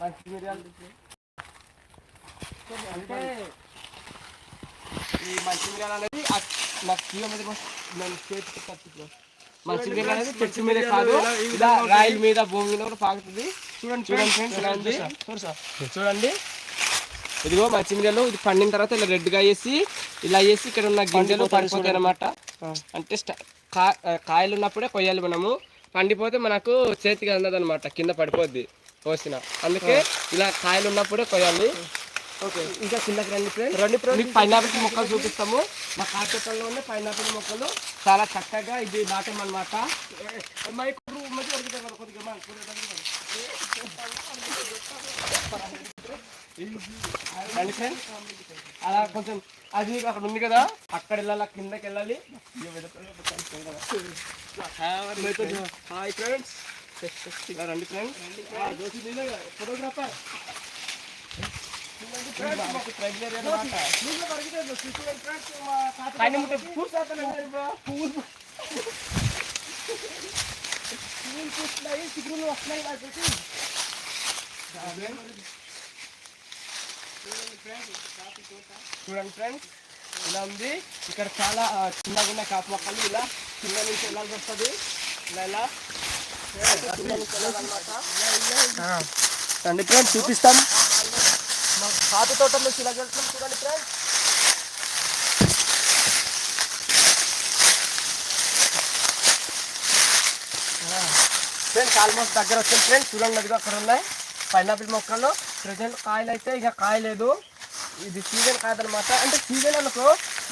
మంచి మిరియాలు అంటే ఈ మంచి మిరియాలు అనేది కిలో మీద మంచి మిరియాలు అనేది చెట్టు మీద కాదు ఇలా రాయిల మీద భూమి మీద కూడా పాకుతుంది. చూడండి చూడండి ఫ్రెండ్స్ ఇలా ఉంది చూడండి. ఇదిగో మంచి మిరియాలు ఇది పండిన తర్వాత ఇలా రెడ్గా వేసి ఇలా వేసి ఇక్కడ ఉన్న గింజలు పడిపోతాయి అనమాట అంటే కాయలు ఉన్నప్పుడే కొయ్యాలి మనము. పండిపోతే మనకు చేతికి అందదు అనమాట కింద పడిపోద్ది. కోసిన అందుకే ఇలా కాయలు ఉన్నప్పుడే కొయ్యాలి ఓకే ఇంకా కిందకి రండి రండి మీకు పైనాపిల్ మొక్కలు చూపిస్తాము. మా కాచపల్లో ఉన్న పైనాపిల్ మొక్కలు చాలా చక్కగా ఇది నాటం అనమాట రండి అలా కొంచెం అది అక్కడ ఉంది కదా అక్కడ వెళ్ళాలి కిందకి వెళ్ళాలి. హాయ్ ఫ్రెండ్స్ ఇలా రండి ఫ్రెండ్స్ ఫోటోగ్రాఫర్ చూడండి ఫ్రెండ్స్ ఇలా ఉంది ఇక్కడ చాలా ఆ, చిన్నగా ఉన్న కాపు మొక్కలు ఇలా కింద నుంచి వెళ్ళాల్సి వస్తుంది ఇలా ఇలా కింద నుంచి వెళ్ళాలన్నమాట. రండి ఫ్రెండ్స్ చూపిస్తాం మా తోటలో ఇలా వెళ్తాం చూడండి ఫ్రెండ్స్ ఫ్రెండ్స్ ఆల్మోస్ట్ దగ్గర వచ్చింది ఫ్రెండ్స్. చూడండి అదిగో అక్కడ ఉన్నాయి. పైనాపిల్ మొక్కల్లో ప్రజెంట్ కాయలు అయితే ఇక కాయలేదు. ఇది సీజన్ కాదనమాట. అంటే సీజన్ అనుకో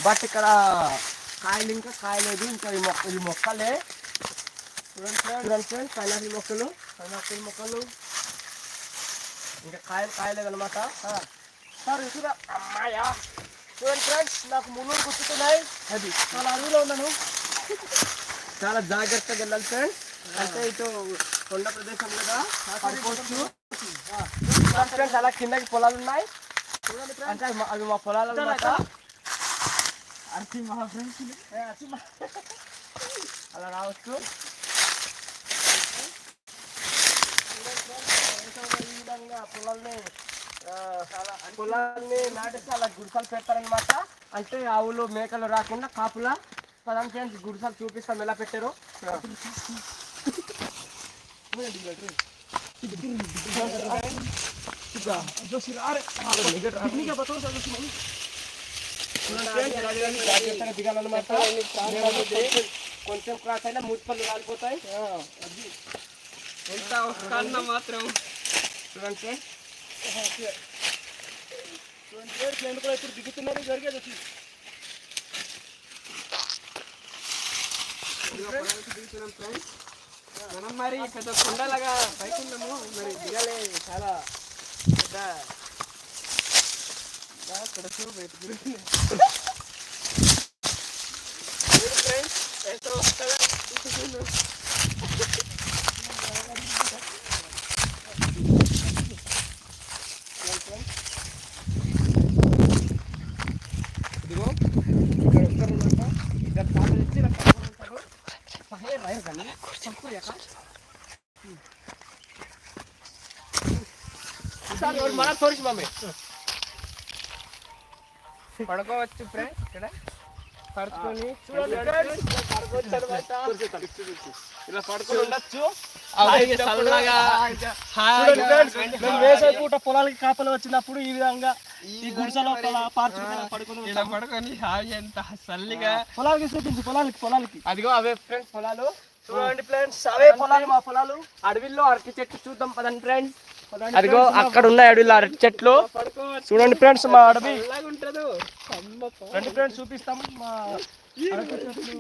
బట్ ఇక్కడ కాయలు ఇంకా కాయలేదు. ఇంకా ఈ మొక్క ఈ మొక్కలే. చూడండి ఫ్రెండ్స్ ఫ్రెండ్స్ పైనాపిల్ మొక్కలు. పైనాపిల్ మొక్కలు. ఇంకా కాయలు కాయలేదు అనమాట సార్ ఇక్కడ అమ్మాయా చూడండి ఫ్రెండ్స్ నాకు ముళ్ళు గుర్తుతున్నాయి అది చాలా అడవిలో ఉన్నాను. చాలా జాగ్రత్తగా వెళ్ళాలి ఫ్రెండ్స్. అంటే ఇటు కొండ ప్రదేశం కదా పడిపోవచ్చు ఫ్రెండ్స్ అలా కిందకి పొలాలు ఉన్నాయి. అంటే అవి మా- పొలాలు అన్నమాట. ఏ, అర్చి మా- అలా రావచ్చు ఈ విధంగా పొలాల్ని పొలాల్ని నాటేసి అలా గుడిసెలు పెడతారనమాట అంటే ఆవులు మేకలు రాకుండా కాపులా పదాం ఫ్రెండ్స్ గుడిసెలు చూపిస్తాం ఎలా పెట్టారు. దిగాలన్నమాట కొంచెం క్రాస్ అయినా మూతి పళ్ళు రాలిపోతాయి ఎంత మాత్రం. చూడండి చూడండి కూడా ఇప్పుడు దిగుతున్నారు జరిగేది వచ్చి మనం మరి పెద్ద కొండలాగా పైకి ఉన్నాము మరి దిగాలే చాలా పెద్ద ఇక్కడ చూడు బయట తిరుగుతుంది. ఎంత వస్తుందా మన తోరిసి మమ్మీ. పడుకోవచ్చు ఫ్రెండ్స్ ఇక్కడ. పడుకొని ఇలా పడుకొని ఉండొచ్చు. అలాగే చల్లగా హాయిగా. మేము వేసవి పూట పొలాలకి కాపలు వచ్చినప్పుడు ఈ విధంగా ఈ గుడిసెలో పడుకుని ఇలా పడుకొని హాయి ఎంత చల్లిగా. పొలాలకి చూపించు పొలాలకి పొలాలకి. అదిగో అవే ఫ్రెండ్స్ పొలాలు. చూడండి ఫ్రెండ్స్ అవే పొలాలు. మా పొలాలు. అడవిలో అరటి చెట్టు చూద్దాం పదండి ఫ్రెండ్స్. అదిగో అక్కడ ఉన్నాయి అడవిలో అరటి చెట్లు. చూడండి ఫ్రెండ్స్ మా అడవి. రండి ఫ్రెండ్స్ చూపిస్తాం మా అరటి చెట్లు.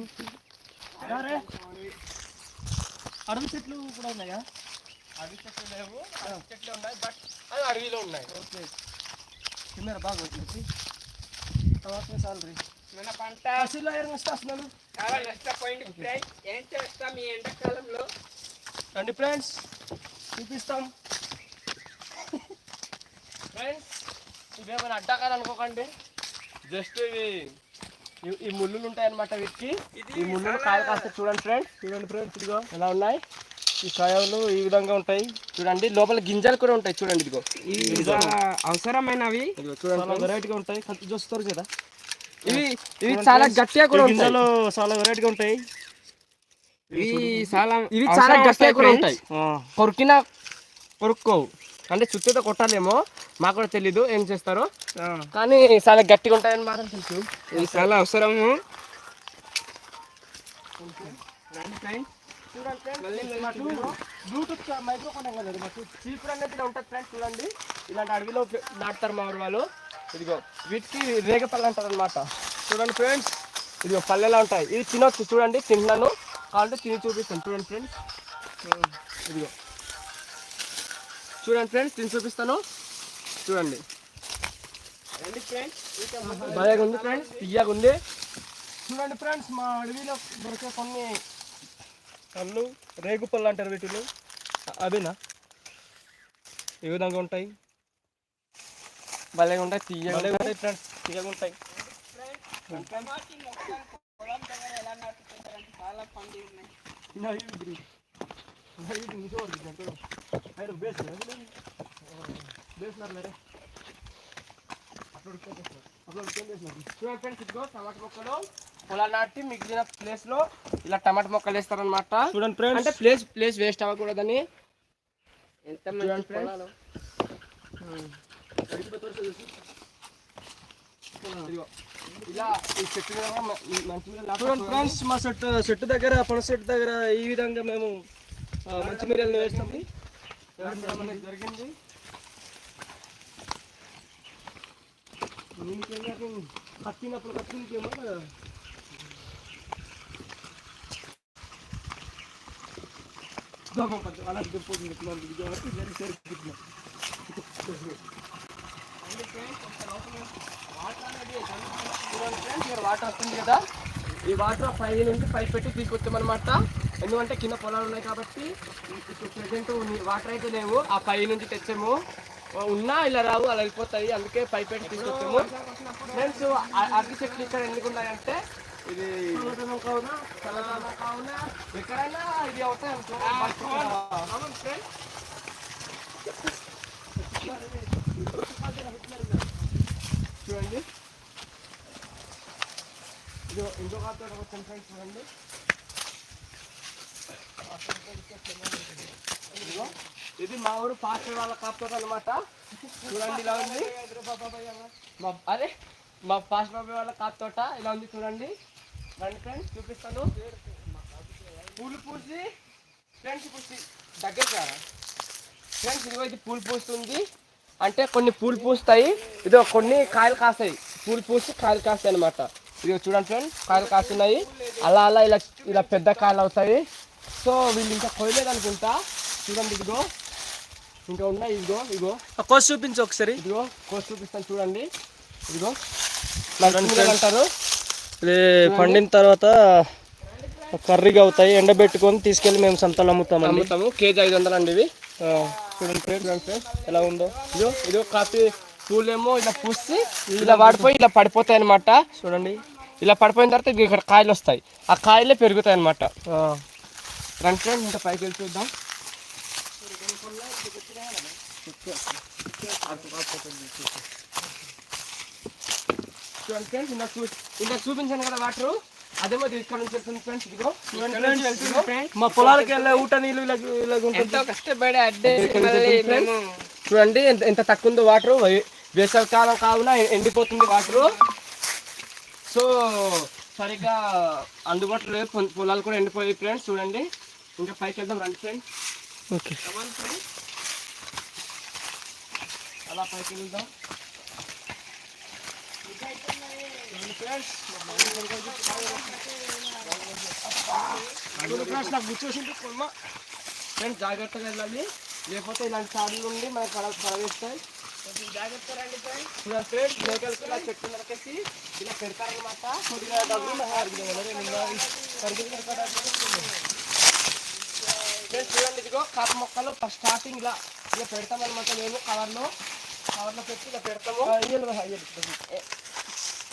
అడవి చెట్లు కూడా ఉన్నాయా? అడవి చెట్లు లేవు. అరటి చెట్లు ఉన్నాయి బట్ అది అడవిలో ఉన్నాయి. కెమెరా బాగా వచ్చింది. తర్వాత సాలరీ. మన పంట అసలు ఎక్కడ వస్తున్నాను చాలా నష్టపోయింది. ఫ్రెండ్స్ ఏం చేస్తాం ఈ ఎండాకాలంలో? రండి ఫ్రెండ్స్ చూపిస్తాం. ఇవేమైనా అడ్డాకాలు అనుకోకండి. జస్ట్ ఇవి ఈ- ఈ ముళ్ళులు ఉంటాయి అన్నమాట వీటికి ఈ ముళ్ళులు కాయలు కాస్తే చూడండి ఫ్రెండ్స్ చూడండి ఫ్రెండ్స్ ఇదిగో. ఎలా ఉన్నాయి? ఈ కాయలు ఈ విధంగా ఉంటాయి. చూడండి లోపల గింజలు కూడా ఉంటాయి. చూడండి ఇదిగో. అవసరమైనవి. చూడండి వెరైటీగా ఉంటాయి. కత్తి చూస్తారు కదా. ఇవి ఇవి చాలా గట్టిగా కూడా ఉంటాయి. గింజలు చాలా వెరైటీగా ఉంటాయి. ఇవి చాలా ఇవి చాలా గట్టిగా కూడా. ఉంటాయి. కొరికినా కొరుక్కోవు. అంటే చుట్టూతో కొట్టాలేమో మాకు కూడా తెలీదు ఏం చేస్తారో. కానీ చాలా గట్టిగా ఉంటాయని మాత్రం తెలుసు. ఇవి చాలా అవసరము. బ్లూటూత్ మైక్రో కొన్నాం కదా ఇది మాకు చీపురు అనేది ఇలా ఉంటుంది ఫ్రెండ్స్ చూడండి ఇలాంటి అడవిలో నాటుతారు మా ఊరు వాళ్ళు ఇదిగో వీటికి రేగపళ్ళు అంటారు అనమాట చూడండి ఫ్రెండ్స్ ఇదిగో పల్లెలా ఉంటాయి. ఇది తినొచ్చు చూడండి తింటున్నాను. కావాలంటే తిని చూపిస్తాను. చూడండి ఫ్రెండ్స్ ఇదిగో. చూడండి ఫ్రెండ్స్ తిని చూపిస్తాను. చూడండి. భలేగా ఉంది ఫ్రెండ్స్ తీయగా ఉంది. చూడండి ఫ్రెండ్స్ మా అడవిలో దొరికే కొన్ని కళ్ళు రేగు పళ్ళు అంటారు వీటిని. అవేనా? ఈ విధంగా ఉంటాయి? భలేగా ఉంటాయి తీయగా ఉంటాయి. ఉంటాయి ఫ్రెండ్స్ తీయగా ఉంటాయి. చూడండి ఫ్రెండ్స్ ఇదిగో టమాటా మొక్కలు పొలాలు నాటి మిగిలిన ప్లేస్లో ఇలా టమాటా మొక్కలు వేస్తారనమాట చూడండి అంటే ప్లేస్ ప్లేస్ వేస్ట్ అవ్వకూడదని ఎంత మంచి. పొలాలు. ఇలా ఈ చెట్టు మ- చూడండి ఫ్రెండ్స్ చెట్టు చెట్టు దగ్గర పనస చెట్టు దగ్గర ఈ విధంగా మేము మంచి మిరియాలు జరిగింది? వేయడం అనేది జరిగింది నీకేమో కట్టినప్పుడు కట్టినకేమో అలా ఇట్లాంటి కాబట్టి నేను సరిపోతున్నా వాటర్ వస్తుంది కదా. ఈ వాటర్ పై నుంచి పై పెట్టి తీసుకొచ్చామన్నమాట ఎందుకంటే కింద పొలాలు ఉన్నాయి కాబట్టి ఇప్పుడు ప్రజెంట్ వాటర్ అయితే లేవు. ఆ పై నుంచి తెచ్చాము. ఉన్నా ఇలా రావు అలా వెళ్ళిపోతాయి అందుకే పై పెట్టి తీసుకొచ్చాము. ఫ్రెండ్స్ అరటి చెట్లు ఇక్కడ ఎందుకు ఉన్నాయంటే ఇది కావున? చల్లదనం కావున? ఎక్కడైనా ఇది అవుతాయి అనుకో. అవును. ఫ్రెండ్స్ చూడండి. ఇది ఇంకొక చూడండి. ఇది మా ఊరు పాస్టర్ వాళ్ళ కాపుతోట అనమాట చూడండి ఇలా ఉంది. మా అరే మా పాస్టర్ బాబాయ్ వాళ్ళ కాపుతోట ఇలా ఉంది చూడండి. రండి ఫ్రెండ్స్ చూపిస్తాను. పూలు పూసి ఫ్రెండ్స్ పూసి దగ్గర ఫ్రెండ్స్ ఇదిగో ఇది పూలు పూస్తుంది. అంటే కొన్ని పూలు పూస్తాయి. ఇదో కొన్ని కాయలు కాస్తాయి. పూలు పూసి కాయలు కాస్తాయి అనమాట ఇదిగో చూడండి ఫ్రెండ్ కాయలు కాస్తున్నాయి. అలా అలా ఇలా ఇలా పెద్ద కాయలు అవుతాయి. సో వీళ్ళు ఇంకా కొయ్యలేదు అనుకుంటా. చూడండి ఇదిగో. ఇంకా ఉన్నాయి ఇదిగో ఇదిగో. కోసి చూపించు ఒకసారి. ఇదిగో కోసి చూపిస్తాను చూడండి. ఇదిగో. అంటారు. ఇది పండిన తర్వాత కర్రీగా అవుతాయి. ఎండబెట్టుకొని తీసుకెళ్ళి మేము సంతలో అమ్ముతామండి. అమ్ముతాము. కేజీ ఐదు వందలు అండి ఇవి చూడండి ఫ్రెండ్స్ ఎలా ఉందో. ఇదిగో ఇదిగో కాఫీ పూలేమో ఇలా పూసి ఇలా వాడిపోయి ఇలా పడిపోతాయి అనమాట చూడండి. ఇలా పడిపోయిన తర్వాత ఇవి ఇక్కడ కాయలు వస్తాయి. ఆ కాయలే పెరుగుతాయి అనమాట రండి ఫ్రెండ్స్ ఇంకా పైకి వెళ్ళి చూద్దాం. చూడండి ఫ్రెండ్స్ ఇందాక చూ ఇందాక చూపించాను కదా వాటర్. అదేమో ఇది ఇక్కడ నుంచి వెళ్తుంది ఫ్రెండ్స్ ఇదిగో. చూడండి. మా పొలాలకి వెళ్ళే ఊట నీళ్ళు ఇలా ఇలా ఉంటుంది. ఎంతో కష్టపడి అడ్డే చూడండి ఎంత ఎంత తక్కువ ఉందో వాటర్ వేసవి కాలం కావున ఎండిపోతుంది వాటర్. సో సరిగ్గా అందుబాటులో పొలాలు కూడా ఎండిపోయాయి ఫ్రెండ్స్ చూడండి. ఇంకా పైకి వెళ్దాం రండి ఫ్రెండ్స్ ఓకే అలా పైకి వెళ్దాం ఫ్రెండ్స్ నాకు గుర్తొచ్చింది కొమ్మ ఫ్రెండ్స్ జాగ్రత్తగా వెళ్ళాలి లేకపోతే ఇలాంటి సార్లు నుండి మనకు పడ పడవేస్తాయి జాగ్రత్త రండి ఫ్రెండ్స్ ఫ్రెండ్స్ మేకలకి ఇలా చెట్టు నరకేసి ఇలా పెడతారనమాట కొద్దిగా డబ్బులు ఫ్రెండ్స్ చూడండి ఇదిగో కాపు మొక్కలు స్టార్టింగ్ ఇలా ఇలా పెడతామన్నమాట మేము కవర్లో కవర్లో పెట్టి ఇలా పెడతాము.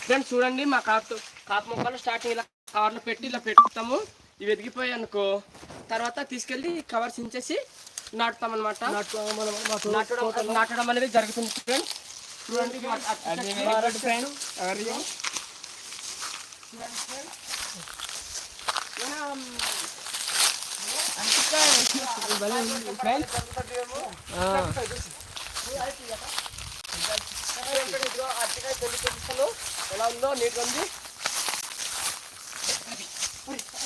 ఫ్రెండ్స్ చూడండి మా కాపు కాపు మొక్కలు స్టార్టింగ్ ఇలా కవర్లో పెట్టి ఇలా పెడతాము. ఇవి ఎదిగిపోయాయి అనుకో. తర్వాత తీసుకెళ్ళి కవర్ చించేసి నాటుతాం అనమాట నాటడం నాటడం అనేది జరుగుతుంది ఫ్రెండ్స్. చూడండి మా- అరటికాయ జల్లి చూపిస్తాను ఎలా ఉందో నీట్ ఉంది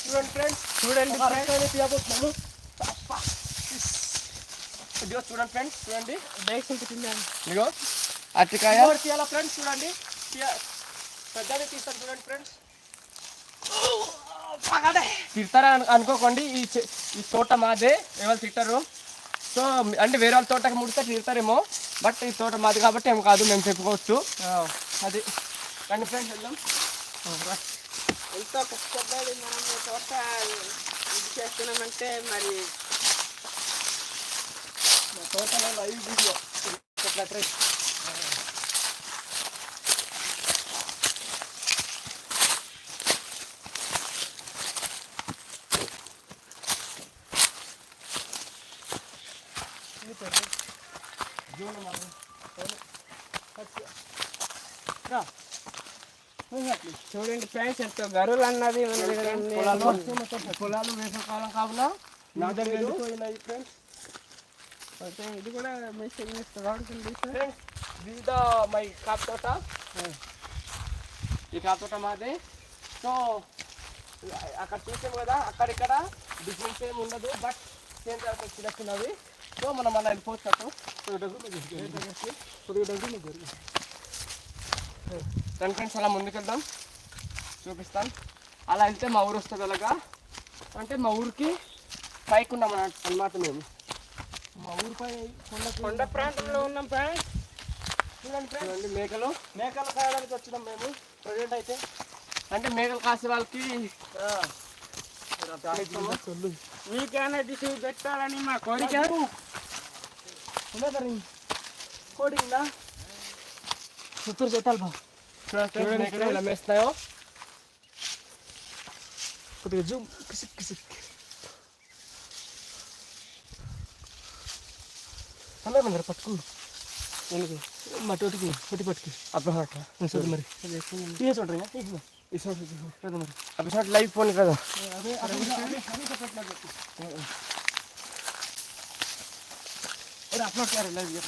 చూడండి ఫ్రెండ్స్ చూడండి friend. ఇదిగో చూడండి ఫ్రెండ్స్ చూడండి బైక్ తిన్నాను ఇదిగో అరటికాయ తీయాలా ఫ్రెండ్స్? చూడండి. తీయ- పెద్దది తీస్తారు చూడండి ఫ్రెండ్స్. తిడతారా అను- అనుకోకండి ఈ ఈ తోట మాదే ఎవరు తిట్టరు. సో అంటే వేరే వాళ్ళ తోటకి ముడితే తిడతారేమో బట్ ఈ తోట మాది కాబట్టి ఏం కాదు మేము చెప్పుకోవచ్చు. అది. రండి ఫ్రెండ్స్ వెళ్దాం. ఎంతో కష్టపడి మనం ఈ తోట ఇది చేస్తున్నామంటే మరి మా తోటలో లైవ్ వీడియో చూడండి ఫ్రెండ్స్ ఎంతో గరువులు అన్నది. పొలాలు వేసవకాలం కావున? ఇది కూడా ఫ్రెండ్స్ వివిధ మై కాప్ తోట ఈ కాప్ తోట మాది. సో అక్కడ చూసాం కదా అక్కడిక్కడ డిఫరెన్స్ ఏమి ఉండదు బట్ సేమ్ చిన్న చిన్నవి సో మనం అలా వెళ్ళిపోవచ్చు అటు ఫ్రెండ్స్ అలా ముందుకెళ్దాం చూపిస్తాం అలా వెళ్తే మా ఊరు వస్తుంది అలాగా అంటే మా ఊరికి పైకి ఉన్నాం అన్నమాట మేము మా ఊరిపై కొండ కొండ ప్రాంతంలో ఉన్నాం ఫ్రెండ్స్ చూడండి ఫ్రెండ్స్ చూడండి మేకలు మేకలు కాయడానికి వచ్చినాం మేము ప్రజెంట్ అయితే అంటే మేకలు కాసే వాళ్ళకి మీకైనా దిశ పెట్టాలని మా కోరిక? కోడిందా సుత్తూరు చెట్టాలి బా చూడండి మేకలు ఎలా మేస్తున్నాయో కొద్దిగా జూమ్ కిసిక్ కిసిక్ అందరూ అందరు పట్టుకుండు మా తోటికి పొట్టి పట్టుకి అప్పుడు అట్లా చూడు మరి ఇదే చూడరు ఈ చోట కదా మరి అవి చోట లైవ్ ఫోన్ కదా अपलोड कर लाइव ये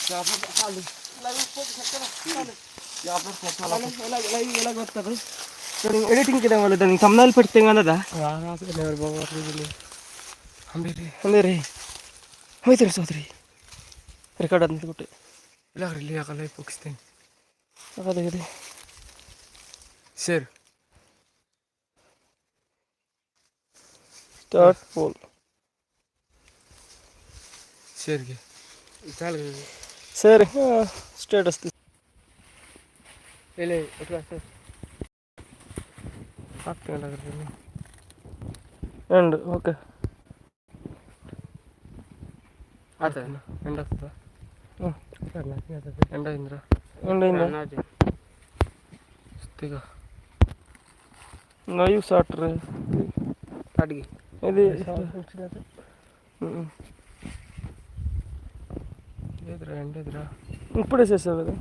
क्या अपलोड खाली लाइव को सकते యా అప్లోడ్ చేస్తాను ఎలా లైవ్ ఎలా వస్తుంది ఎడిటింగ్ కింద వాళ్ళు దాన్ని తమ్నాలు పెడితే కదదా ఎవరు బాబు అంబేరి అంబేరి ಹೋಯ್ತು ರೀ ಸೋದ್ರಿ ರೆಕಾರ್ಡ್ ಅಂತ ಬಿಟ್ಟು ಇಲ್ಲ ಇಲ್ಲಿ ಆಗಲ್ಲ ಮುಗಿಸ್ತೇನೆ ಅದೇ ಸರ್ ಸ್ಟಾರ್ಟ್ ಫೋನ್ சரிங்க சரிங்க ஸ்டேட்டஸ் இல்லை சார் రెండు ఓకే అదే ఎండ ఎండ అయిందిరా ఎండ అయిందా నైవ్ సాటర్ అడిగి ఇది ఎదురా ఎండ ఎదురా ఇప్పుడు వేసేసావు కదా?